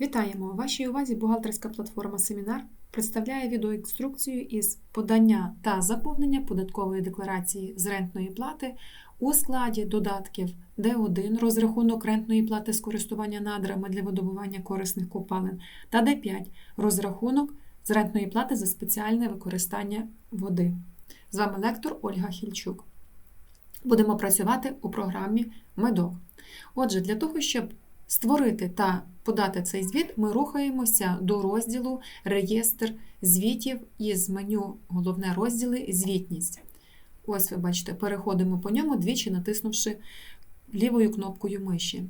Вітаємо! Вашій увазі бухгалтерська платформа Семінар представляє відеоінструкцію із подання та заповнення податкової декларації з рентної плати у складі додатків Д1 розрахунок рентної плати з користування надрами для видобування корисних копалин та Д5 розрахунок з рентної плати за спеціальне використання води. З вами лектор Ольга Хільчук. Будемо працювати у програмі Медок. Отже, для того, щоб створити та подати цей звіт, ми рухаємося до розділу Реєстр звітів із меню Головне розділи Звітність. Ось ви бачите, переходимо по ньому, двічі натиснувши лівою кнопкою миші.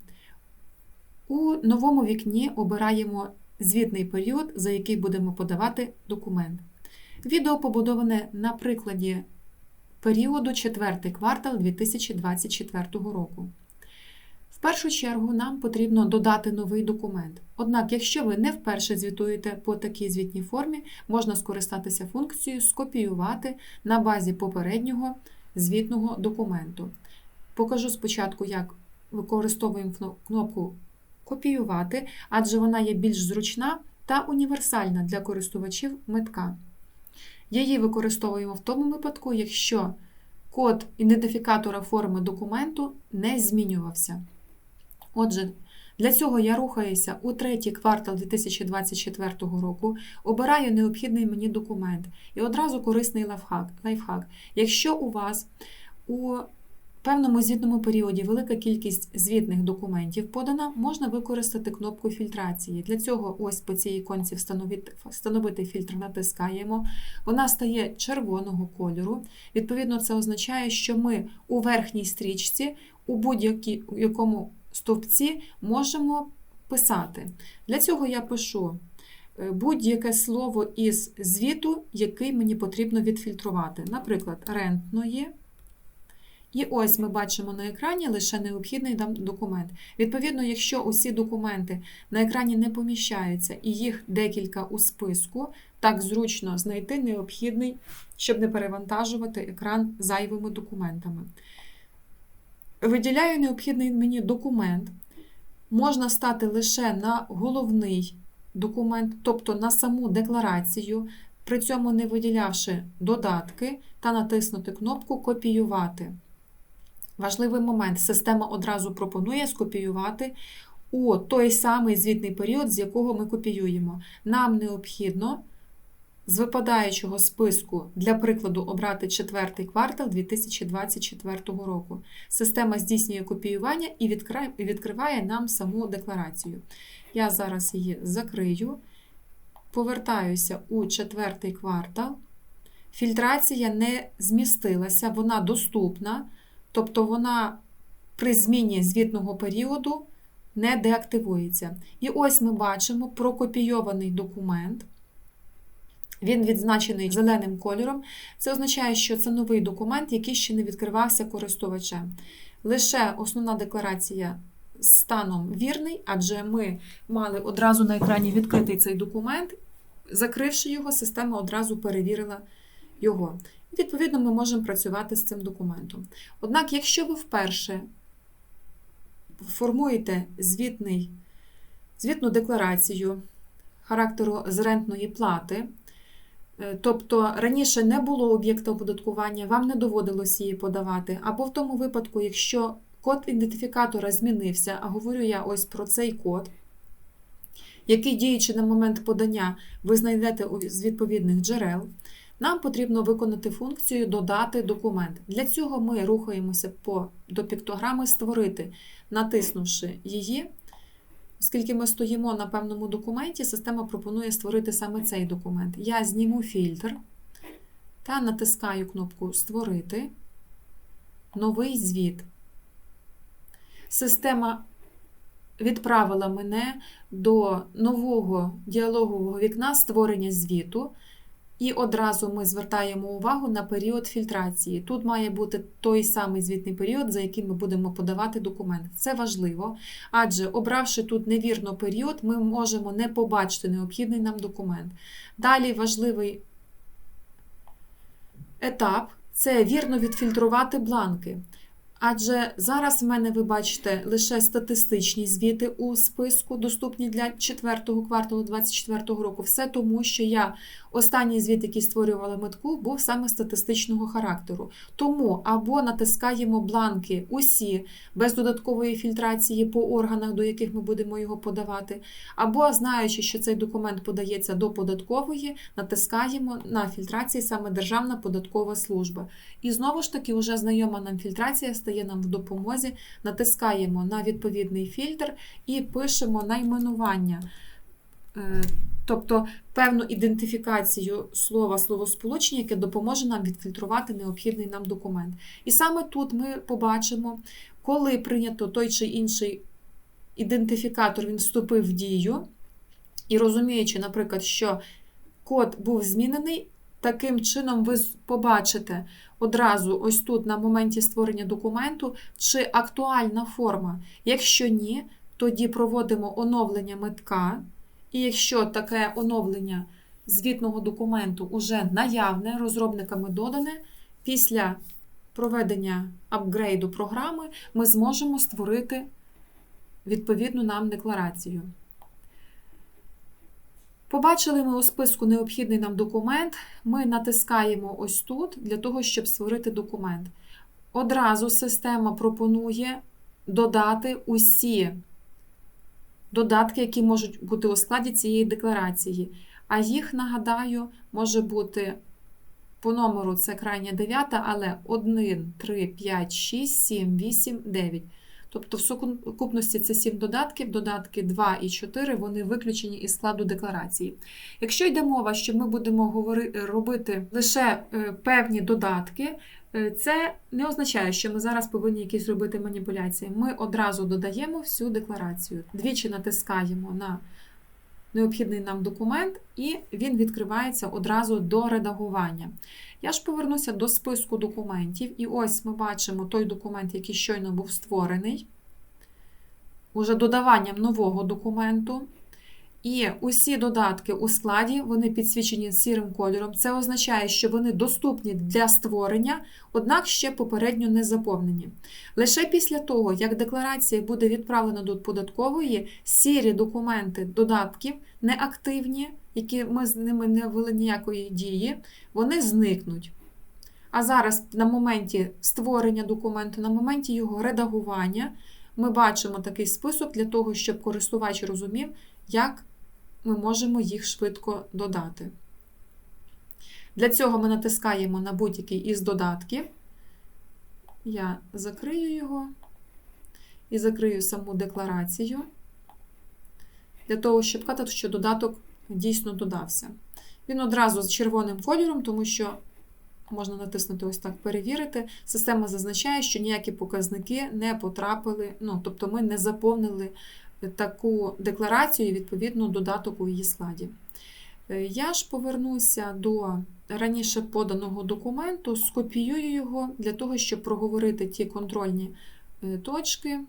У новому вікні обираємо звітний період, за який будемо подавати документ. Відео побудоване на прикладі періоду 4 квартал 2024 року. В першу чергу нам потрібно додати новий документ. Однак, якщо ви не вперше звітуєте по такій звітній формі, можна скористатися функцією скопіювати на базі попереднього звітного документу. Покажу спочатку, як використовуємо кнопку Копіювати, адже вона є більш зручна та універсальна для користувачів метка. Її використовуємо в тому випадку, якщо код ідентифікатора форми документу не змінювався. Отже, для цього я рухаюся у третій квартал 2024 року, обираю необхідний мені документ і одразу корисний лайфхак. лайфхак. Якщо у вас у певному звітному періоді велика кількість звітних документів подана, можна використати кнопку фільтрації. Для цього ось по цій іконці встановити, фільтр натискаємо. Вона стає червоного кольору. Відповідно, це означає, що ми у верхній стрічці у будь-якому стовпці можемо писати. Для цього я пишу е, будь-яке слово із звіту, який мені потрібно відфільтрувати. Наприклад, рентної. І ось ми бачимо на екрані лише необхідний документ. Відповідно, якщо усі документи на екрані не поміщаються і їх декілька у списку, так зручно знайти необхідний, щоб не перевантажувати екран зайвими документами. Виділяю необхідний мені документ. Можна стати лише на головний документ, тобто на саму декларацію, при цьому не виділявши додатки та натиснути кнопку Копіювати. Важливий момент: система одразу пропонує скопіювати у той самий звітний період, з якого ми копіюємо. Нам необхідно з випадаючого списку, для прикладу, обрати четвертий квартал 2024 року. Система здійснює копіювання і відкриває нам саму декларацію. Я зараз її закрию, повертаюся у четвертий квартал. Фільтрація не змістилася, вона доступна, тобто вона при зміні звітного періоду не деактивується. І ось ми бачимо прокопійований документ. Він відзначений зеленим кольором. Це означає, що це новий документ, який ще не відкривався користувачем. Лише основна декларація станом вірний, адже ми мали одразу на екрані відкритий цей документ. Закривши його, система одразу перевірила його. Відповідно, ми можемо працювати з цим документом. Однак, якщо ви вперше формуєте звітний, звітну декларацію характеру з рентної плати, тобто раніше не було об'єкта оподаткування, вам не доводилось її подавати. Або в тому випадку, якщо код ідентифікатора змінився, а говорю я ось про цей код, який діючи на момент подання, ви знайдете з відповідних джерел, нам потрібно виконати функцію Додати документ. Для цього ми рухаємося по, до піктограми Створити, натиснувши її. Оскільки ми стоїмо на певному документі, система пропонує створити саме цей документ. Я зніму фільтр та натискаю кнопку Створити новий звіт. Система відправила мене до нового діалогового вікна створення звіту. І одразу ми звертаємо увагу на період фільтрації. Тут має бути той самий звітний період, за яким ми будемо подавати документ. Це важливо, адже обравши тут невірно період, ми можемо не побачити необхідний нам документ. Далі важливий етап це вірно відфільтрувати бланки. Адже зараз в мене, ви бачите, лише статистичні звіти у списку, доступні для 4 кварталу 2024 року. Все тому, що я останній звіт, який створювала метку, був саме статистичного характеру. Тому або натискаємо бланки усі без додаткової фільтрації по органах, до яких ми будемо його подавати, або знаючи, що цей документ подається до податкової, натискаємо на фільтрації саме Державна податкова служба. І знову ж таки, вже знайома нам фільтрація стає нам в допомозі, натискаємо на відповідний фільтр і пишемо найменування. Е, Тобто певну ідентифікацію слова, словосполучення, яке допоможе нам відфільтрувати необхідний нам документ. І саме тут ми побачимо, коли прийнято той чи інший ідентифікатор, він вступив в дію, і розуміючи, наприклад, що код був змінений, таким чином ви побачите одразу ось тут на моменті створення документу, чи актуальна форма. Якщо ні, тоді проводимо оновлення метка. І якщо таке оновлення звітного документу уже наявне, розробниками додане, після проведення апгрейду програми ми зможемо створити відповідну нам декларацію. Побачили ми у списку необхідний нам документ, ми натискаємо ось тут для того, щоб створити документ. Одразу система пропонує додати усі додатки, які можуть бути у складі цієї декларації. А їх, нагадаю, може бути по номеру це крайня 9, але 1, 3, 5, 6, 7, 8, 9. Тобто в сукупності це 7 додатків, додатки 2 і 4 вони виключені із складу декларації. Якщо йде мова, що ми будемо говорити, робити лише е, певні додатки, е, це не означає, що ми зараз повинні якісь робити маніпуляції. Ми одразу додаємо всю декларацію. Двічі натискаємо на необхідний нам документ, і він відкривається одразу до редагування. Я ж повернуся до списку документів, і ось ми бачимо той документ, який щойно був створений, уже додаванням нового документу. І усі додатки у складі вони підсвічені сірим кольором. Це означає, що вони доступні для створення, однак ще попередньо не заповнені. Лише після того, як декларація буде відправлена до податкової, сірі документи додатків неактивні, які ми з ними не ввели ніякої дії, вони зникнуть. А зараз на моменті створення документу, на моменті його редагування, ми бачимо такий список для того, щоб користувач розумів, як ми можемо їх швидко додати. Для цього ми натискаємо на будь-який із додатків. Я закрию його і закрию саму декларацію, для того, щоб сказати, що додаток дійсно додався. Він одразу з червоним кольором, тому що можна натиснути ось так перевірити. Система зазначає, що ніякі показники не потрапили, ну, тобто ми не заповнили таку декларацію, і, відповідно, додаток у її складі. Е, я ж повернуся до раніше поданого документу, скопіюю його для того, щоб проговорити ті контрольні е, точки,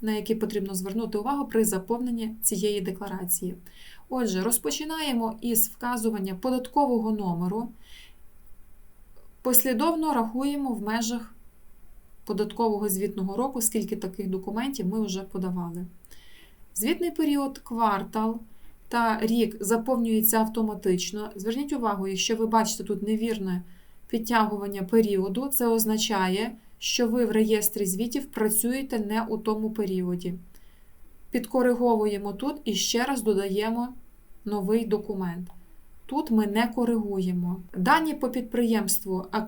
на які потрібно звернути увагу при заповненні цієї декларації. Отже, розпочинаємо із вказування податкового номеру. Послідовно рахуємо в межах податкового звітного року, скільки таких документів ми вже подавали. Звітний період, квартал та рік заповнюється автоматично. Зверніть увагу, якщо ви бачите тут невірне підтягування періоду, це означає, що ви в реєстрі звітів працюєте не у тому періоді. Підкориговуємо тут і ще раз додаємо новий документ. Тут ми не коригуємо. Дані по підприємству е,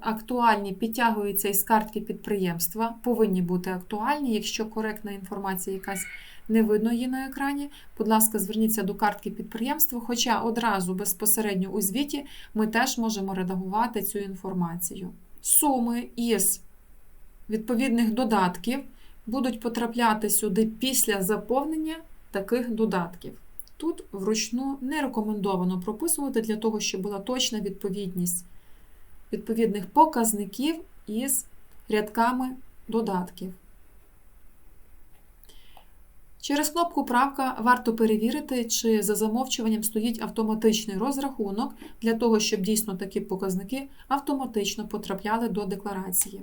актуальні підтягуються із картки підприємства, повинні бути актуальні. Якщо коректна інформація якась не видно її на екрані, будь ласка, зверніться до картки підприємства, хоча одразу безпосередньо у звіті ми теж можемо редагувати цю інформацію. Суми із відповідних додатків будуть потрапляти сюди після заповнення таких додатків. Тут вручну не рекомендовано прописувати для того, щоб була точна відповідність відповідних показників із рядками додатків. Через кнопку Правка варто перевірити, чи за замовчуванням стоїть автоматичний розрахунок для того, щоб дійсно такі показники автоматично потрапляли до декларації.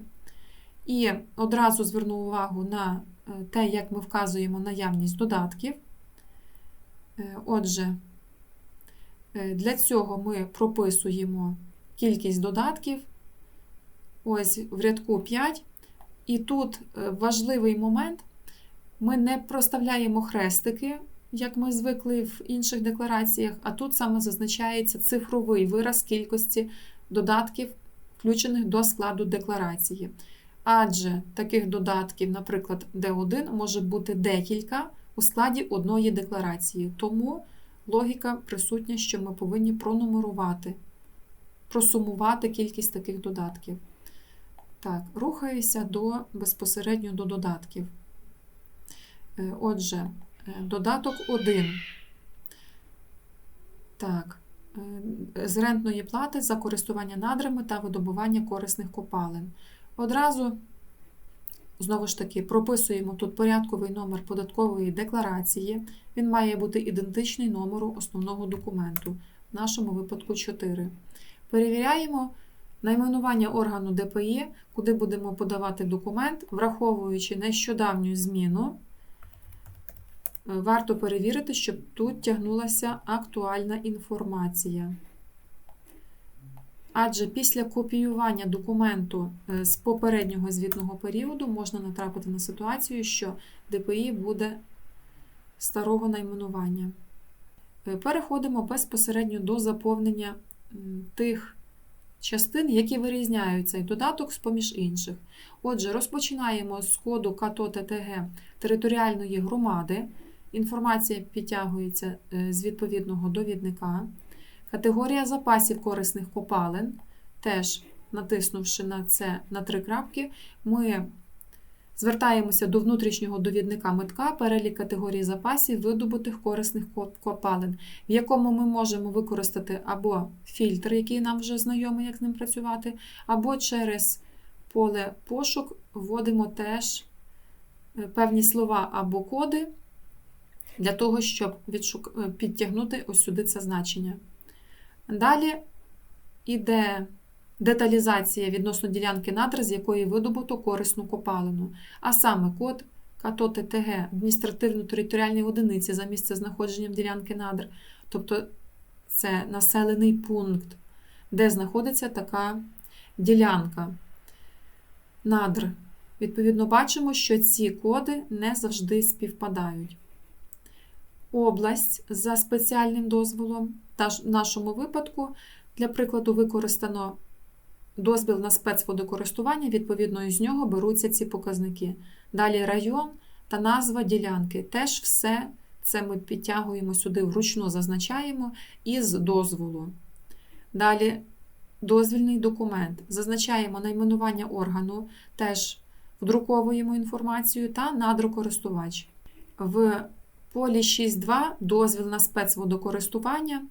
І одразу зверну увагу на е, те, як ми вказуємо наявність додатків. Е, Отже, е, для цього ми прописуємо кількість додатків. Ось в рядку 5. І тут е, важливий момент: ми не проставляємо хрестики, як ми звикли в інших деклараціях, а тут саме зазначається цифровий вираз кількості додатків, включених до складу декларації. Адже таких додатків, наприклад, D1 може бути декілька у складі одної декларації. Тому логіка присутня, що ми повинні пронумерувати, просумувати кількість таких додатків. Так, рухаюся до безпосередньо до додатків. Е, Отже, е, додаток 1. Так, е, з рентної плати за користування надрами та видобування корисних копалин. Одразу, знову ж таки, прописуємо тут порядковий номер податкової декларації. Він має бути ідентичний номеру основного документу, в нашому випадку 4. Перевіряємо найменування органу ДПІ, куди будемо подавати документ, враховуючи нещодавню зміну. Е, Варто перевірити, щоб тут тягнулася актуальна інформація. Адже після копіювання документу е, з попереднього звітного періоду можна натрапити на ситуацію, що ДПІ буде старого найменування. Е, Переходимо безпосередньо до заповнення тих частин, які вирізняють цей додаток з поміж інших. Отже, розпочинаємо з коду КАТО ТТГ територіальної громади. Інформація підтягується е, з відповідного довідника. Категорія запасів корисних копалин. Теж натиснувши на це на три крапки, ми звертаємося до внутрішнього довідника митка, перелік категорій запасів видобутих корисних коп- копалин, в якому ми можемо використати або фільтр, який нам вже знайомий, як з ним працювати, або через поле пошук вводимо теж е, певні слова або коди для того, щоб е, підтягнути ось сюди це значення. Далі йде деталізація відносно ділянки надр, з якої видобуто корисну копалину, а саме код КАТО ТТГ адміністративно-територіальної одиниці за місцезнаходженням ділянки надр, тобто це населений пункт, де знаходиться така ділянка надр. Відповідно, бачимо, що ці коди не завжди співпадають. Область за спеціальним дозволом, в нашому випадку, для прикладу, використано дозвіл на спецводокористування, відповідно, із нього беруться ці показники. Далі район та назва ділянки. Теж все це ми підтягуємо сюди, вручну зазначаємо із дозволу. Далі дозвільний документ. Зазначаємо найменування органу, теж вдруковуємо інформацію та надрокористувач. В полі 6.2 дозвіл на спецводокористування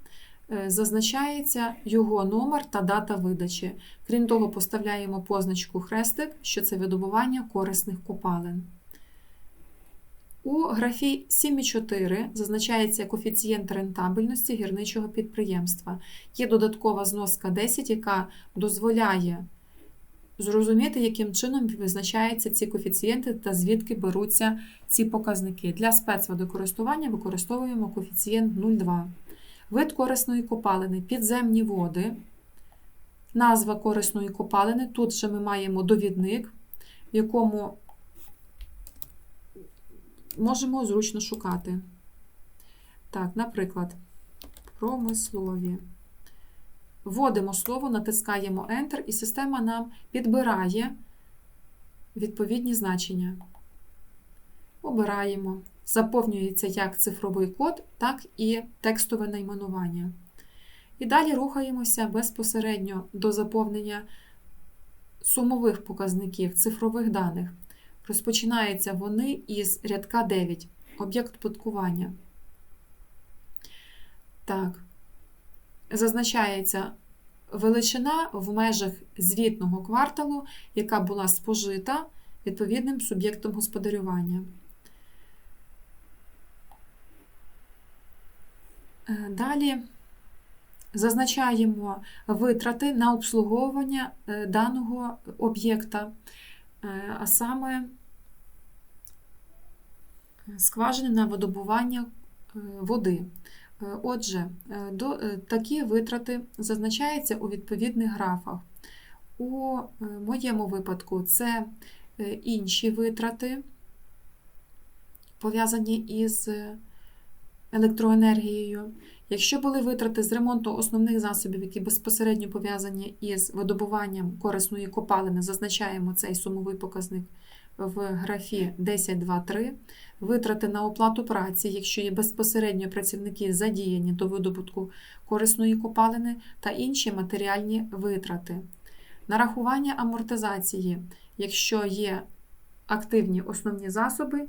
е, зазначається його номер та дата видачі. Крім того, поставляємо позначку хрестик, що це видобування корисних копалин. У графі 7.4 зазначається коефіцієнт рентабельності гірничого підприємства. Є додаткова зноска 10, яка дозволяє зрозуміти, яким чином визначаються ці коефіцієнти та звідки беруться ці показники. Для спецводокористування використовуємо коефіцієнт 0,2. Вид корисної копалини підземні води. Назва корисної копалини. Тут же ми маємо довідник, в якому можемо зручно шукати. Так, наприклад, промислові. Вводимо слово, натискаємо Enter, і система нам підбирає відповідні значення. Обираємо. Заповнюється як цифровий код, так і текстове найменування. І далі рухаємося безпосередньо до заповнення сумових показників цифрових даних. Розпочинаються вони із рядка 9, об'єкт податкування. Так, зазначається величина в межах звітного кварталу, яка була спожита відповідним суб'єктом господарювання. Е, Далі зазначаємо витрати на обслуговування е, даного об'єкта. Е, а саме скважини на видобування води. Е, Отже, е, до, е, такі витрати зазначаються у відповідних графах. У моєму випадку це інші витрати, пов'язані із електроенергією. Якщо були витрати з ремонту основних засобів, які безпосередньо пов'язані із видобуванням корисної копалини, зазначаємо цей сумовий показник в графі 10.2.3. Витрати на оплату праці, якщо є безпосередньо працівники задіяні до видобутку корисної копалини та інші матеріальні витрати. Нарахування амортизації, якщо є активні основні засоби,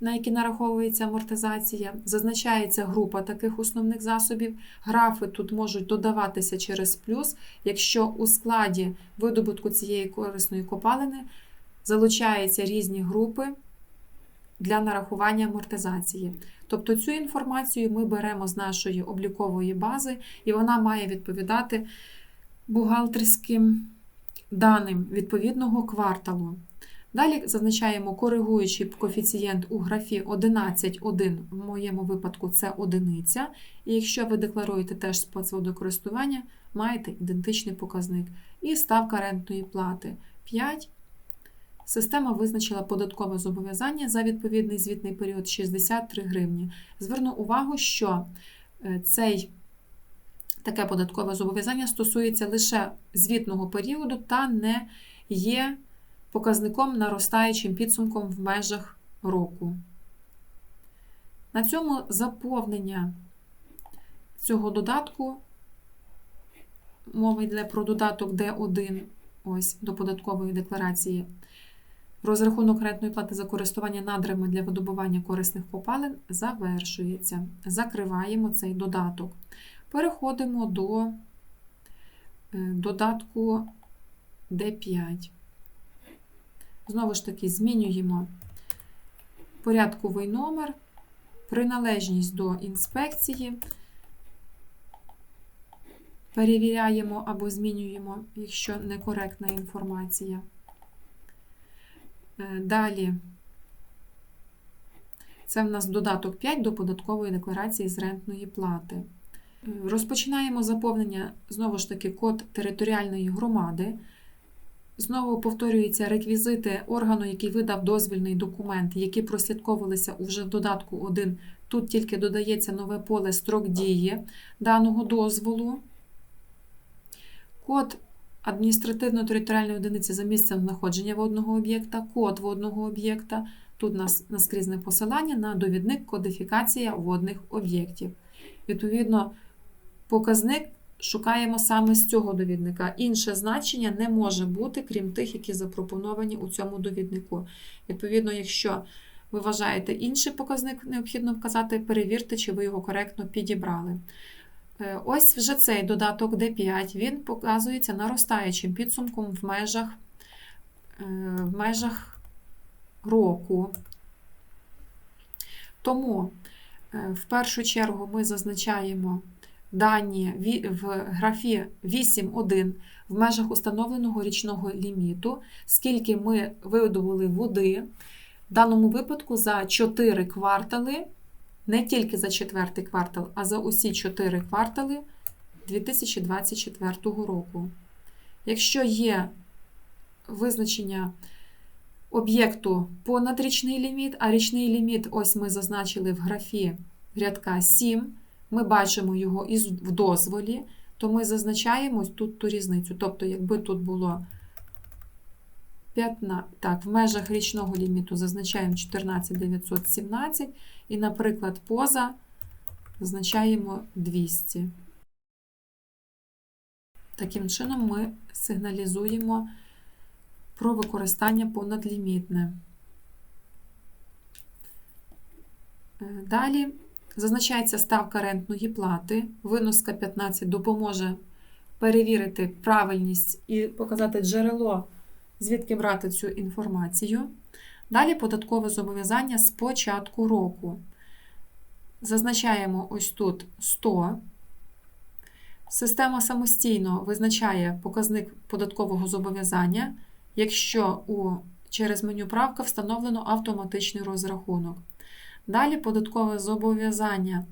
на які нараховується амортизація, зазначається група таких основних засобів. Графи тут можуть додаватися через плюс, якщо у складі видобутку цієї корисної копалини залучаються різні групи для нарахування амортизації. Тобто цю інформацію ми беремо з нашої облікової бази, і вона має відповідати бухгалтерським даним відповідного кварталу. Далі зазначаємо коригуючий коефіцієнт у графі 11.1, в моєму випадку це одиниця. І якщо ви декларуєте теж спецводокористування, маєте ідентичний показник. І ставка рентної плати 5. Система визначила податкове зобов'язання за відповідний звітний період 63 гривні. Зверну увагу, що е, цей таке податкове зобов'язання стосується лише звітного періоду та не є показником наростаючим підсумком в межах року. На цьому заповнення цього додатку мова йде про додаток D1 ось, до податкової декларації. Розрахунок рентної плати за користування надрами для видобування корисних копалин завершується. Закриваємо цей додаток. Переходимо до е, додатку D5. Знову ж таки, змінюємо порядковий номер, приналежність до інспекції, перевіряємо або змінюємо, якщо некоректна інформація. Е, Далі, це в нас додаток 5 до податкової декларації з рентної плати. Е, Розпочинаємо заповнення, знову ж таки, код територіальної громади. Знову повторюються реквізити органу, який видав дозвільний документ, які прослідковувалися уже в додатку 1. Тут тільки додається нове поле строк дії даного дозволу. Код адміністративно-територіальної одиниці за місцем знаходження водного об'єкта, код водного об'єкта. Тут у нас наскрізне посилання на довідник кодифікація водних об'єктів. Відповідно, показник шукаємо саме з цього довідника. Інше значення не може бути, крім тих, які запропоновані у цьому довіднику. Відповідно, якщо ви вважаєте інший показник необхідно вказати, перевірте, чи ви його коректно підібрали. Е, Ось вже цей додаток D5, він показується наростаючим підсумком в межах, е, в межах року. Тому е, в першу чергу ми зазначаємо дані в графі 8.1 в межах установленого річного ліміту, скільки ми видобули води, в даному випадку за 4 квартали, не тільки за четвертий квартал, а за усі 4 квартали 2024 року. Якщо є визначення об'єкту понад річний ліміт, а річний ліміт, ось ми зазначили в графі рядка 7, ми бачимо його із в дозволі, то ми зазначаємо тут ту різницю. Тобто, якби тут було 15, так, в межах річного ліміту зазначаємо 14917 і, наприклад, поза зазначаємо 200. Таким чином ми сигналізуємо про використання понадлімітне. Е, Далі зазначається ставка рентної плати. Виноска 15 допоможе перевірити правильність і показати джерело, звідки брати цю інформацію. Далі податкове зобов'язання з початку року. Зазначаємо ось тут 100. Система самостійно визначає показник податкового зобов'язання, якщо у через меню правка встановлено автоматичний розрахунок. Далі податкове зобов'язання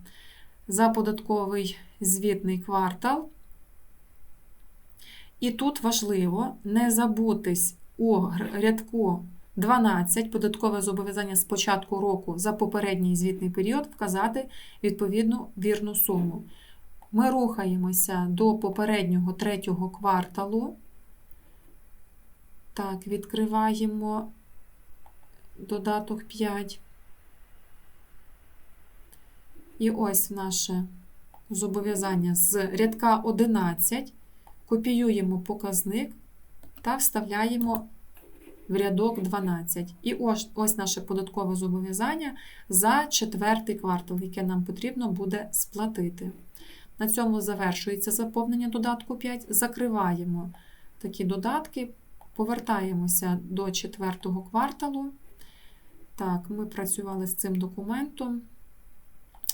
за податковий звітний квартал. І тут важливо не забутись у рядку 12 податкове зобов'язання з початку року за попередній звітний період вказати відповідну вірну суму. Ми рухаємося до попереднього третього кварталу. Так, відкриваємо додаток 5. І ось наше зобов'язання з рядка 11. Копіюємо показник та вставляємо в рядок 12. І ось, ось наше податкове зобов'язання за четвертий квартал, яке нам потрібно буде сплатити. На цьому завершується заповнення додатку 5. Закриваємо такі додатки, повертаємося до четвертого кварталу. Так, ми працювали з цим документом.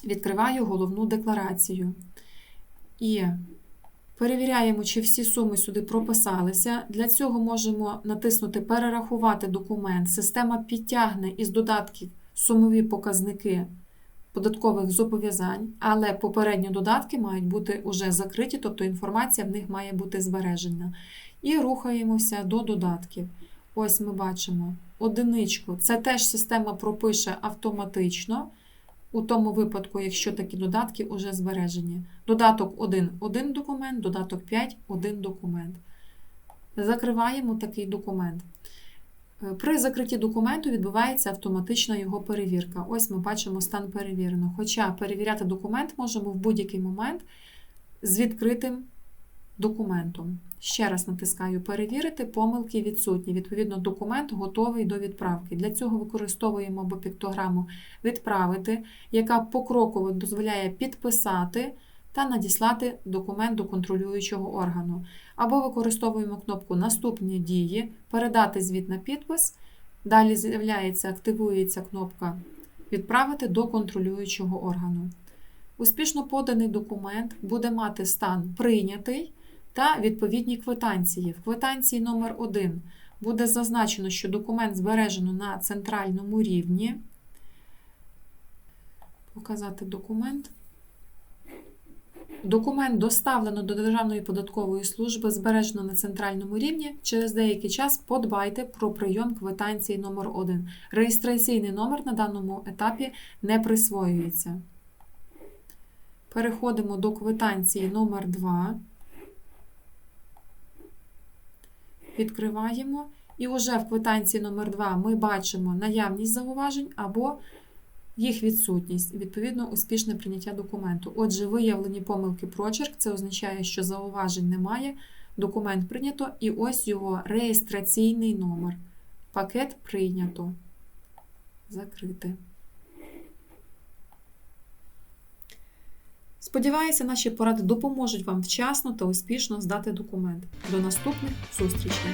Відкриваю головну декларацію. І перевіряємо, чи всі суми сюди прописалися. Для цього можемо натиснути Перерахувати документ. Система підтягне із додатків сумові показники податкових зобов'язань, але попередні додатки мають бути уже закриті, тобто інформація в них має бути збережена. І рухаємося до додатків. Ось ми бачимо одиничку. Це теж система пропише автоматично. У тому випадку, якщо такі додатки вже збережені. Додаток 1 один документ, додаток 5 один документ. Закриваємо такий документ. Е, При закритті документу відбувається автоматична його перевірка. Ось ми бачимо стан перевірено. Хоча перевіряти документ можемо в будь-який момент з відкритим документом. Ще раз натискаю Перевірити, помилки відсутні. Відповідно, документ готовий до відправки. Для цього використовуємо або піктограму Відправити, яка покроково дозволяє підписати та надіслати документ до контролюючого органу. Або використовуємо кнопку Наступні дії, передати звіт на підпис. Далі з'являється, активується кнопка Відправити до контролюючого органу. Успішно поданий документ буде мати стан прийнятий та відповідні квитанції. В квитанції номер 1 буде зазначено, що документ збережено на центральному рівні. Показати документ. Документ доставлено до Державної податкової служби, збережено на центральному рівні. Через деякий час подбайте про прийом квитанції номер 1 Реєстраційний номер на даному етапі не присвоюється. Переходимо до квитанції номер 2 Відкриваємо. І вже в квитанції номер 2 ми бачимо наявність зауважень або їх відсутність, відповідно, успішне прийняття документу. Отже, виявлені помилки прочерк, це означає, що зауважень немає, документ прийнято, і ось його реєстраційний номер. Пакет прийнято. Закрити. Сподіваюся, наші поради допоможуть вам вчасно та успішно здати документ. До наступних зустрічей!